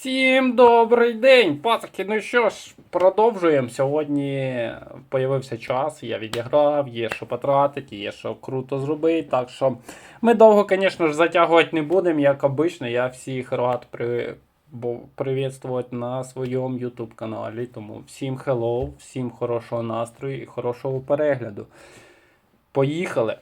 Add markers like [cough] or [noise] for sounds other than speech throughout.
Всім добрий день, пацаки. Ну що ж, продовжуємо. Сьогодні появився час, я відіграв, є що потратити, є що круто зробити. Так що ми довго, звісно ж, затягувати не будемо, як обично. Я всіх рад при... привітствувати на своєму YouTube каналі. Тому всім hello, всім хорошого настрою і хорошого перегляду. Поїхали!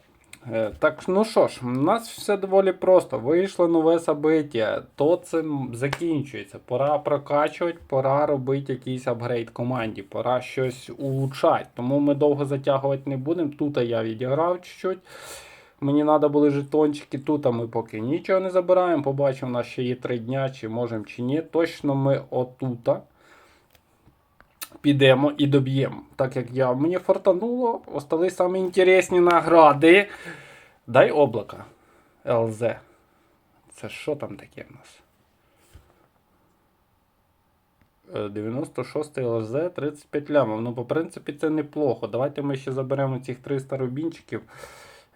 Е, Так, ну що ж, у нас все доволі просто. Вийшло нове собиття, то це закінчується. Пора прокачувати, пора робити якийсь апгрейд команді, пора щось улучшати. Тому ми довго затягувати не будемо. Тут я відіграв чуть-чуть. Мені треба були жетончики, тут ми поки нічого не забираємо. Побачимо, у нас ще є 3 дня, чи можемо, чи ні. Точно ми отута підемо і доб'ємо. Так як я мені фартануло, остались самі інтересні награди. Дай облака. ЛЗ. Це що там таке в нас? Е, 96 ЛЗ 35 лямів. Ну, по принципі, це неплохо. Давайте ми ще заберемо цих 300 рубінчиків.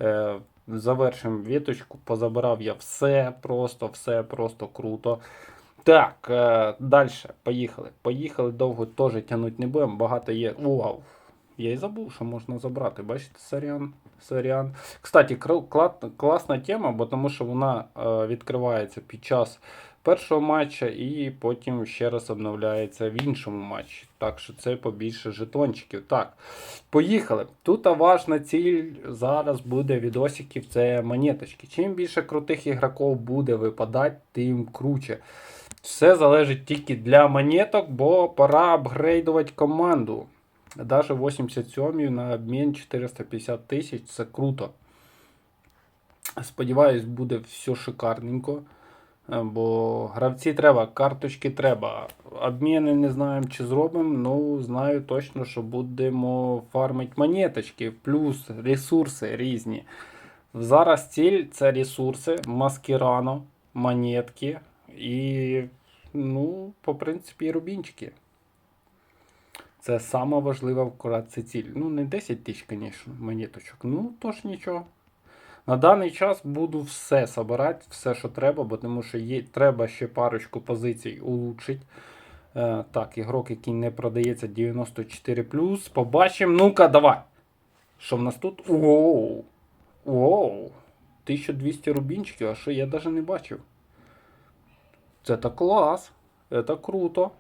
Е, завершимо віточку. Позабирав я все, просто, все, просто круто. Так, е, далі. Поїхали. Поїхали довго теж тягнути не будемо. Багато є. Вау. Я і забув, що можна забрати. Бачите, сорян. сорян. Кстати, класна тема, бо тому що вона е, відкривається під час першого матча і потім ще раз обновляється в іншому матчі. Так що це побільше жетончиків. Так, поїхали. Тут важна ціль зараз буде відосиків, це монеточки. Чим більше крутих ігроків буде випадати, тим круче. Все залежить тільки для монеток, бо пора апгрейдувати команду. Даже 87 на обмін 450 тисяч це круто. Сподіваюсь, буде все шикарненько. Е, Бо гравці треба, карточки треба. Обміни не знаємо, чи зробимо. Ну, знаю точно, що будемо фармити монеточки, плюс ресурси різні. Зараз ціль це ресурси, маскірано, монетки і, ну, по принципі, рубінчики. Це сама важлива вкратце ціль. Ну, не 10 тисяч, звісно, монеточок. Ну, тож нічого. На даний час буду все собирати, все, що треба, бо тому що є, треба ще парочку позицій улучшити. Е, так, ігрок, який не продається 94. Побачимо. Ну-ка, давай. Що в нас тут? Оу. Оу. 1200 рубінчиків, а що я навіть не бачив. Це клас. Це круто.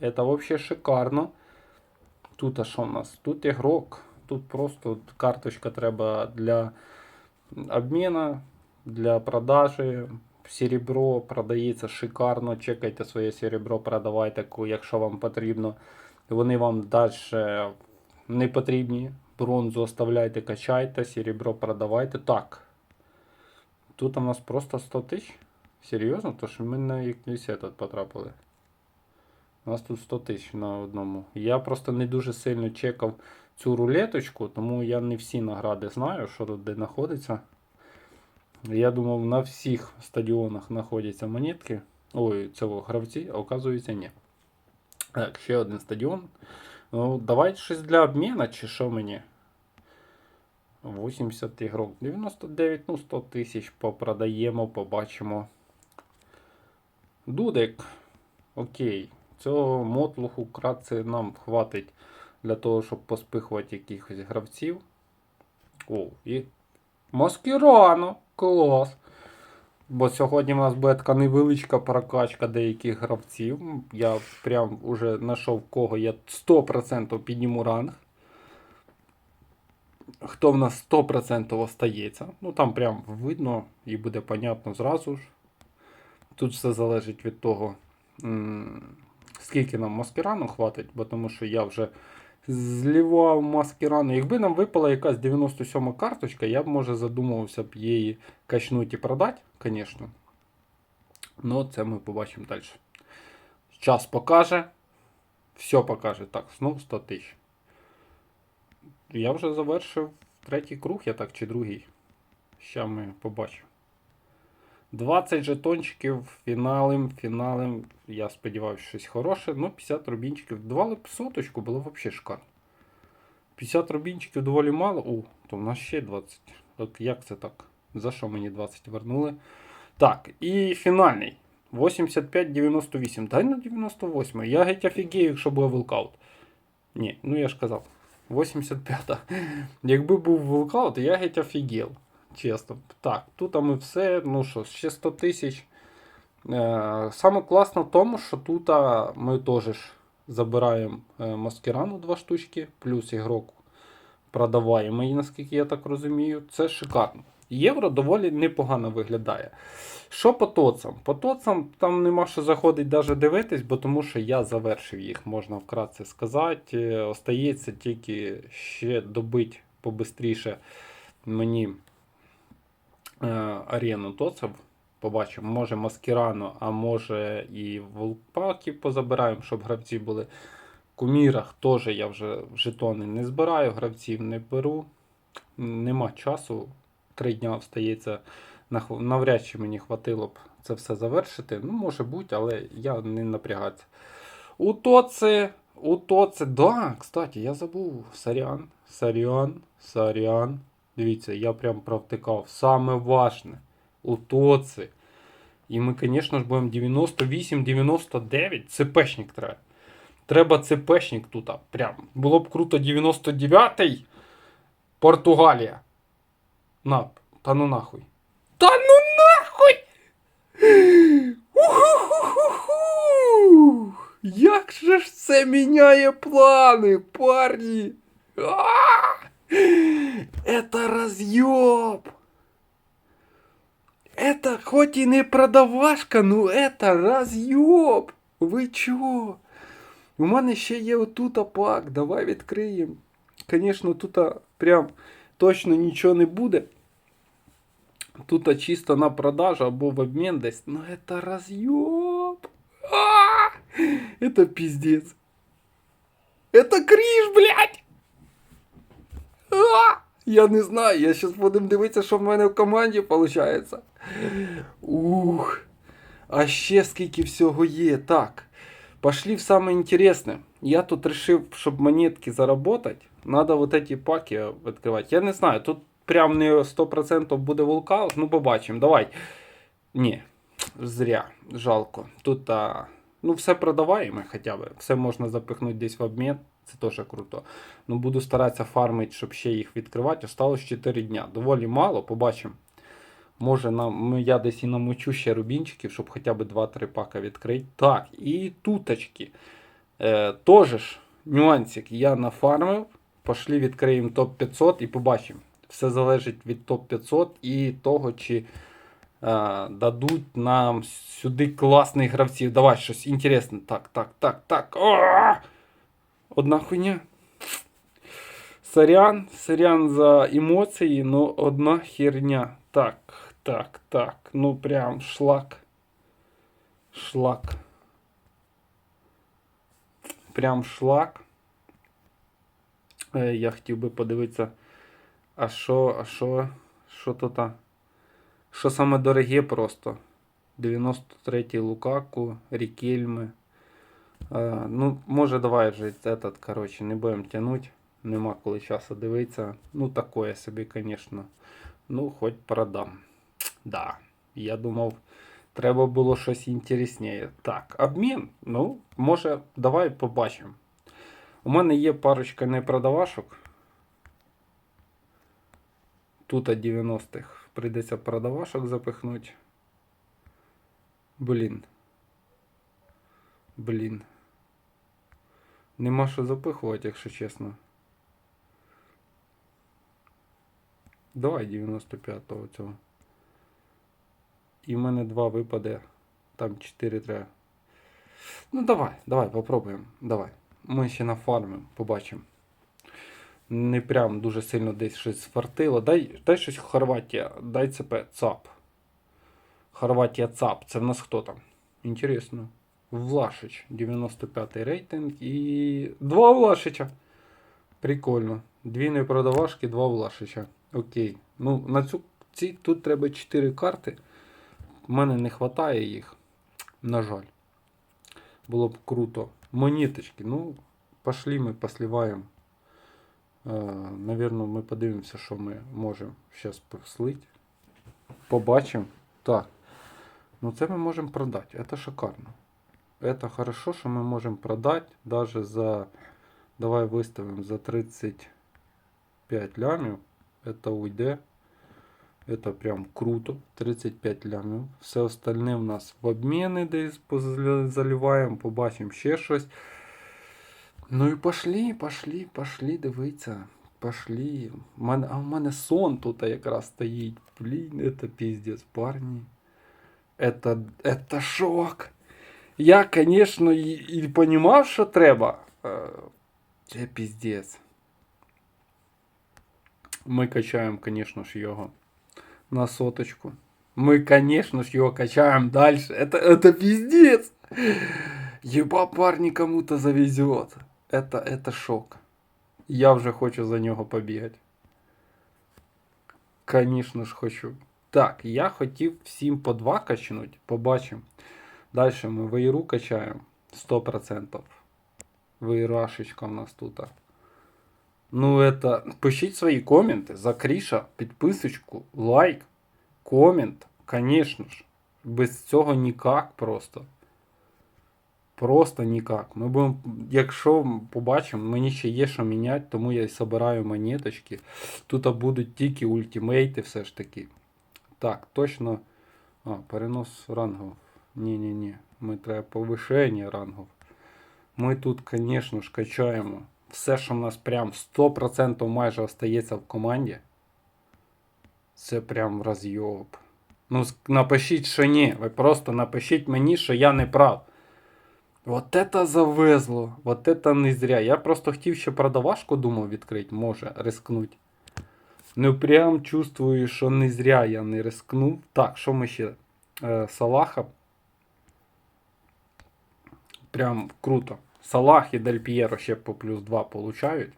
Це взагалі шикарно. Тут а що в нас? Тут ігрок. Тут просто карточка треба для обміну, для продажі. Серебро продається шикарно. Чекайте своє серебро, продавайте, якщо вам потрібно. Вони вам далі не потрібні. Бронзу оставляйте, качайте, серебро продавайте. Так. Тут у нас просто 100 тисяч. Серйозно? То що ми на якийсь этот потрапили. У нас тут 100 тисяч на одному. Я просто не дуже сильно чекав цю рулеточку, тому я не всі награди знаю, що де знаходиться. Я думав, на всіх стадіонах знаходяться монетки. Ой, цього гравці, а оказується, ні. Так, ще один стадіон. Ну, давайте щось для обміну, чи що мені? 80 ігрок. 99, ну 100 тисяч попродаємо, побачимо. Дудик. Окей. Цього мотлуху кратце нам хватить для того, щоб поспихувати якихось гравців. О, і Маскірано. Клас. Бо сьогодні в нас буде така невеличка прокачка деяких гравців. Я прям уже знайшов кого я 100% підніму ранг. Хто в нас 100% остається. Ну там прям видно і буде понятно зразу ж. Тут все залежить від того, скільки нам маскирану хватить, бо тому що я вже злівав маскирану. Якби нам випала якась 97 карточка, я б може задумувався б її качнути і продати, звісно. Ну, це ми побачимо далі. Час покаже. Все покаже. Так, знову 100 тисяч. Я вже завершив третій круг, я так чи другий. Ща ми побачимо. 20 жетончиків фіналем, фіналем. Я сподіваюся, щось хороше. Ну, 50 рубінчиків. Давали б соточку, було взагалі шикарно. 50 рубінчиків доволі мало. О, то в нас ще 20. От як це так? За що мені 20 вернули? Так, і фінальний. 85-98. Дай на 98. Я геть офігею, якщо буде волкаут. Ні, ну я ж казав. 85. Якби був волкаут, я геть офігел. Чесно. Так, тут ми все, ну що, ще 100 тисяч. Е, Саме класно в тому, що тут ми теж забираємо е, маскирану два штучки, плюс ігрок продаваємо її, наскільки я так розумію. Це шикарно. Євро доволі непогано виглядає. Що по тоцам? По тоцам там нема що заходить навіть дивитись, бо тому що я завершив їх, можна вкратце сказати. Е, Остається тільки ще добити побистріше мені е, арену тоців. Побачимо, може маскірану, а може і волпаків позабираємо, щоб гравці були. В кумірах теж я вже жетони не збираю, гравців не беру. Нема часу. Три дня остається. Нах- Навряд чи мені хватило б це все завершити. Ну, може бути, але я не напрягатися. У Тоце, у Тоце, да, кстати, я забув. Сорян, сорян, сорян. Дивіться, я прям провтикав. Саме важне. У Тоце. І ми, звісно ж, будемо 98-99. ЦПшник треба. Треба ЦПшник тут. Прям. Було б круто 99-й. Португалія. На, та ну нахуй. Та ну нахуй! Уху-ху-ху-ху! Як же ж це міняє плани, парні? А! Это разъеб! Это хоть и не продавашка, ну это разъеб! Ви чо? У мене ще є отут пак, давай відкриємо. Звісно, тут прям точно нічого не буде. Тут чисто на продажу або в обмен десь. Ну это разъеб! А! Это пиздец. Это криш, блядь! Я не знаю, я зараз будемо дивитися, що в мене в команді виходить. Ух. А ще скільки всього є. Так. Пошли в самое интересное. Я тут решил, чтобы монетки заработать, надо вот эти паки відкривати. Я не знаю, тут прям не 100% буде волкаут, ну побачимо. Давай. Ні, зря, жалко. Тут а, ну, все продаваємо хоча б. Все можна запихнути десь в обмін. Це теж круто. Ну, буду старатися фармити, щоб ще їх відкривати. Осталось 4 дня. Доволі мало, побачимо. Може, нам, я десь і намочу ще рубінчиків, щоб хоча б 2-3 пака відкрити. Так, і туточки. Е, Тоже ж нюансик я нафармив. Пошли відкриємо топ-500 і побачимо. Все залежить від топ-500 і того, чи е, дадуть нам сюди класних гравців. Давай щось інтересне. Так, так, так, так. О! Одна хуйня. Сорян, сорян за емоції, но одна херня. Так, так, так. Ну прям шлак. Шлак. Прям шлак. Е, Я хотів би подивитися. А що, а що, що тут? а? Що саме дороге просто? 93-й Лукаку, Рікельми. Е, ну, може, давай вже этот, короче, не будемо тянуть. Нема коли часу дивитися. Ну, такое собі, звісно. Ну, хоч продам. Да. Я думав, треба було щось інтересніше. Так, обмін. Ну, може, давай побачимо. У мене є парочка непродавашок. Тут 90-х. Прийдеться продавашок запихнути. Блін. Блін. Нема що запихувати, якщо чесно. Давай 95-го цього. І в мене два випаде. Там 4 треба. Ну давай, давай, попробуємо. Давай. Ми ще нафармимо, побачимо. Не прям дуже сильно десь щось сфартило. Дай, дай щось Хорватія, дай ЦП, ЦАП. Хорватія ЦАП. Це в нас хто там? Інтересно. Влашич, 95 рейтинг і. Два Влашича. Прикольно. Дві непродавашки, два Влашича. Окей. Ну, на цю ці тут треба 4 карти. У мене не вистачає їх. На жаль. Було б круто. Монеточки. Ну, пошли ми посливаємо. Е, Навірно, ми подивимося, що ми можемо зараз послити. Побачимо. Так. Ну це ми можемо продати. Це шикарно. Это хорошо, що ми можемо продати даже за. Давай виставимо за 35 лямів. Это уйде. Это прям круто. 35 лямів. Все остальне в нас в обміни десь позаля- заливаємо, побачимо ще щось. Ну і пошли, пошли, пошли, дивіться. Пошли. В мене, а в мене сон тут якраз стоїть. Блін, это пиздец, парні. Это, это шок. Я, конечно, і, і понімав, що треба. Е, Це пиздец. Ми качаємо, конечно ж, його на соточку. Мы, конечно ж, его качаем дальше. Это, это пиздец. Еба парни кому-то завезет. Это, это шок. Я вже хочу за нього побігати. Конечно ж хочу. Так, я хотів всім по два качнуть. Побачимо. Далі ми вейру качаємо 100%. Вейрашечка у нас тут. Ну, это... Пишіть свої коменти. За Кріша, підписочку, лайк, комент. Конечно ж. Без цього ніяк просто. Просто ніяк. Ми будемо, якщо побачимо, мені ще є що міняти, тому я і собираю монеточки. Тут будуть тільки ультимейти все ж таки. Так, точно. А, перенос рангів. Ні-ні-ні. Ми треба повишення рангів. Ми тут, звісно ж, качаємо все, що в нас прям 100% майже остається в команді. Це прям розйоб. Ну, напишіть, що ні. Ви просто напишіть мені, що я не прав. Вот это завезло. Вот это не зря. Я просто хотів ще продавашку думав відкрити, може, рискнуть. Ну прям чувствую, що не зря я не рискнув. Так, що ми ще? Е, Салаха Прям круто. Салах і Дель П'єро ще по плюс 2 получають.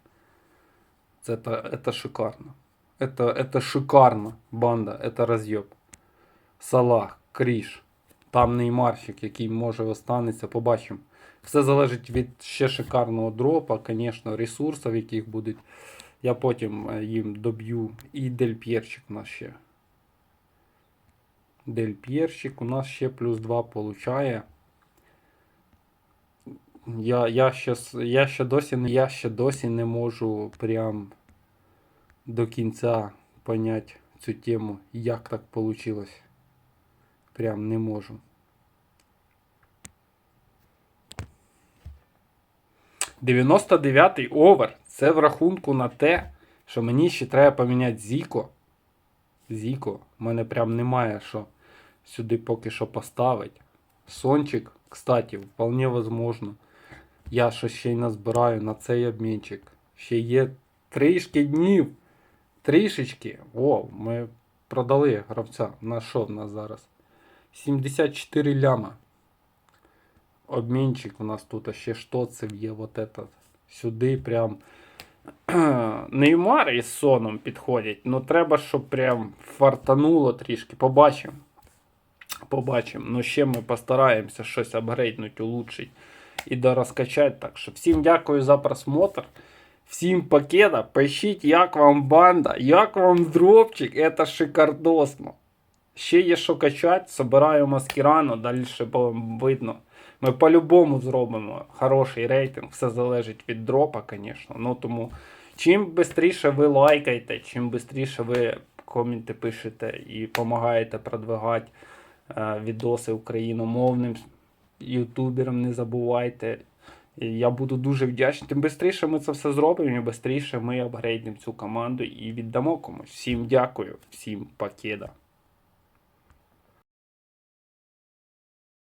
Це, та- це шикарно. Это, это шикарно, банда, это роз'єб. Салах, Кріш, там Неймарщик, який може останеться, побачимо. Все залежить від ще шикарного дропа, звісно, ресурсів, яких будуть. Я потім е, їм доб'ю. І Дель П'єрчик у нас ще. Дель П'єрчик у нас ще плюс 2 получає. Я, я, ще, я, ще досі, я ще досі не можу прям до кінця поняти цю тему, як так вийшло. Прям не можу. Дев'яносто дев'ятий овер. Це в рахунку на те, що мені ще треба поміняти Зіко. Зіко. У мене прям немає що сюди поки що поставити. Сончик, кстати, вполне возможно. Я що ще й назбираю на цей обмінчик. Ще є трішки днів. Трішечки. О, ми продали гравця. На що в нас зараз? 74 ляма. Обмінчик у нас тут ще штоцев є. Вот этот. Сюди прям. [clears throat] Неймар із соном підходять. Ну треба, щоб прям фартануло трішки. Побачимо. Побачимо. Ну ще ми постараємося щось апгрейднуть, улучшить і дорозкачати. Так що всім дякую за просмотр. Всім пакета. Пишіть, як вам банда, як вам дропчик. Це шикардосно. Ще є що качати, собираю маскірану, далі видно. Ми по-любому зробимо хороший рейтинг, все залежить від дропа, звісно. Ну тому чим швидше ви лайкаєте, чим швидше ви коменти пишете і допомагаєте продвигати е, відоси україномовним ютуберам, не забувайте. Я буду дуже вдячний. Тим швидше ми це все зробимо, і швидше ми апгрейдимо цю команду і віддамо комусь. Всім дякую, всім пакеда.